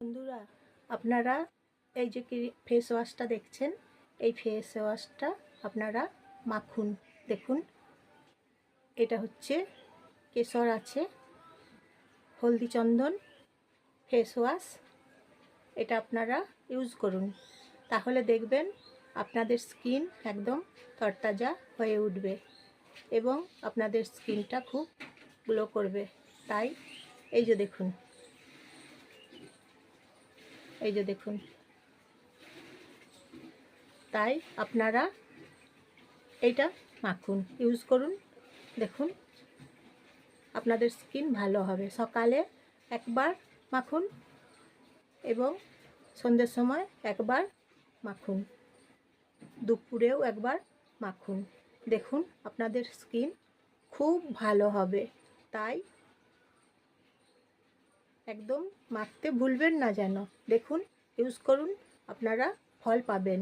বন্ধুরা, আপনারা এই যে ফেস ওয়াশটা দেখছেন, এই ফেস ওয়াশটা আপনারা মাখুন। দেখুন, এটা হচ্ছে কেশর আছে, হলদি চন্দন ফেস ওয়াশ এটা আপনারা ইউজ করুন। তাহলে দেখবেন আপনাদের স্কিন একদম তরতাজা হয়ে উঠবে এবং আপনাদের স্কিনটা খুব গ্লো করবে। তাই এই যে দেখুন। এই যে দেখুন। তাই আপনারা এইটা মাখুন ইউজ করুন। দেখুন, আপনাদের স্কিন ভালো হবে। সকালে একবার মাখুন এবং সন্ধ্যের সময় একবার মাখুন। দুপুরেও একবার মাখুন। দেখুন, আপনাদের স্কিন খুব ভালো হবে। তাই একদম মাখতে ভুলবেন না যেন। দেখুন ইউজ করুন আপনারা ফল পাবেন।